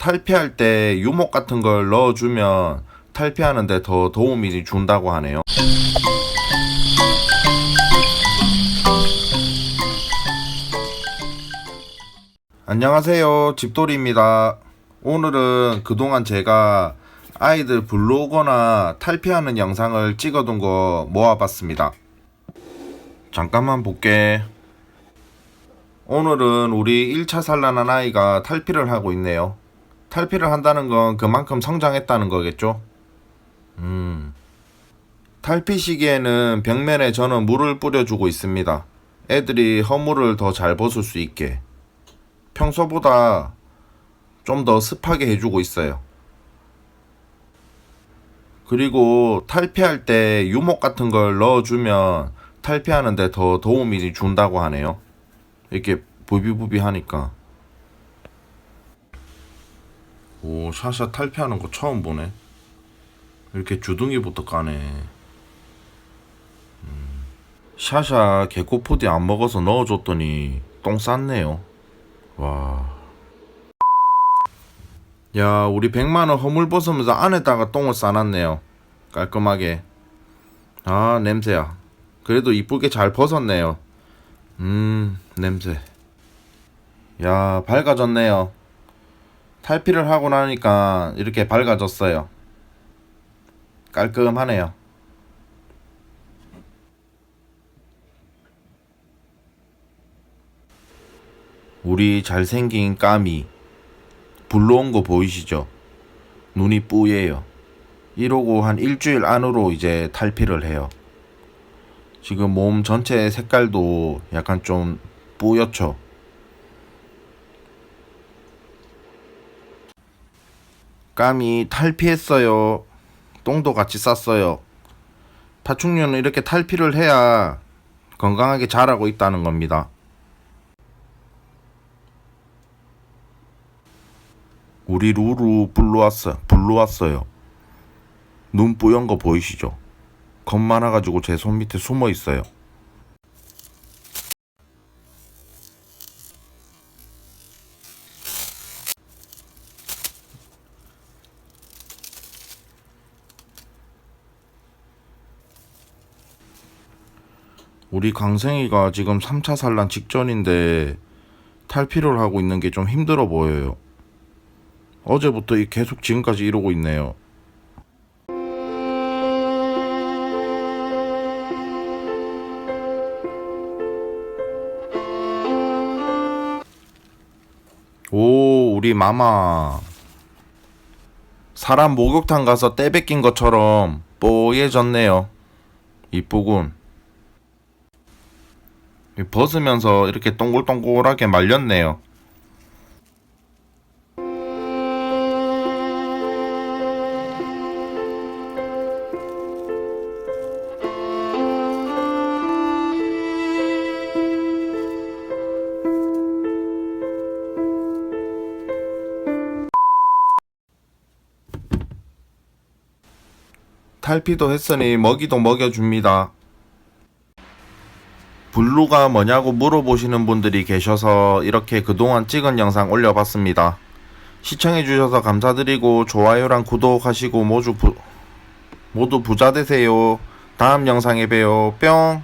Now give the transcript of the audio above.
탈피할 때 유목 같은 걸 넣어주면 탈피하는데 더 도움이 준다고 하네요. 안녕하세요. 집돌이입니다. 오늘은 그동안 제가 아이들 불러오거나 탈피하는 영상을 찍어둔 거 모아봤습니다. 잠깐만 볼게. 오늘은 우리 1차 산란한 아이가 탈피를 하고 있네요. 탈피를 한다는 건 그만큼 성장했다는 거겠죠? 음. 탈피 시기에는 벽면에 저는 물을 뿌려주고 있습니다. 애들이 허물을 더 잘 벗을 수 있게. 평소보다 좀 더 습하게 해주고 있어요. 그리고 탈피할 때 유목 같은 걸 넣어주면 탈피하는데 더 도움이 준다고 하네요. 이렇게 부비부비 하니까. 오, 샤샤 탈피하는 거 처음 보네. 이렇게 주둥이부터 까네. 음, 샤샤 개코푸디 안 먹어서 넣어줬더니 똥 쌌네요. 와. 야, 우리 100만원 허물 벗으면서 안에다가 똥을 싸놨네요. 깔끔하게. 아, 냄새야. 그래도 이쁘게 잘 벗었네요. 음, 냄새. 야, 밝아졌네요. 탈피를 하고 나니까 이렇게 밝아졌어요. 깔끔하네요. 우리 잘생긴 까미. 불러온 거 보이시죠? 눈이 뿌예요. 이러고 한 일주일 안으로 이제 탈피를 해요. 지금 몸 전체 색깔도 약간 좀 뿌옇죠? 까미 탈피했어요. 똥도 같이 쌌어요. 파충류는 이렇게 탈피를 해야 건강하게 자라고 있다는 겁니다. 우리 루루 불러왔어, 불러왔어요. 눈 뿌연 거 보이시죠? 겁 많아가지고 제 손 밑에 숨어 있어요. 우리 강생이가 지금 3차 산란 직전인데 탈피를 하고 있는 게 좀 힘들어 보여요. 어제부터 이- 계속 지금까지 이러고 있네요. 오, 우리 마마. 사람 목욕탕 가서 때 뺏긴 것처럼 뽀얘졌네요. 이쁘군. 이 벗으면서 이렇게 동글동글하게 말렸네요. 탈피도 했으니 먹이도 먹여줍니다. 블루가 뭐냐고 물어보시는 분들이 계셔서 이렇게 그동안 찍은 영상 올려봤습니다. 시청해주셔서 감사드리고 좋아요랑 구독하시고 모두, 부, 모두 부자 되세요. 다음 영상에 봬요. 뿅!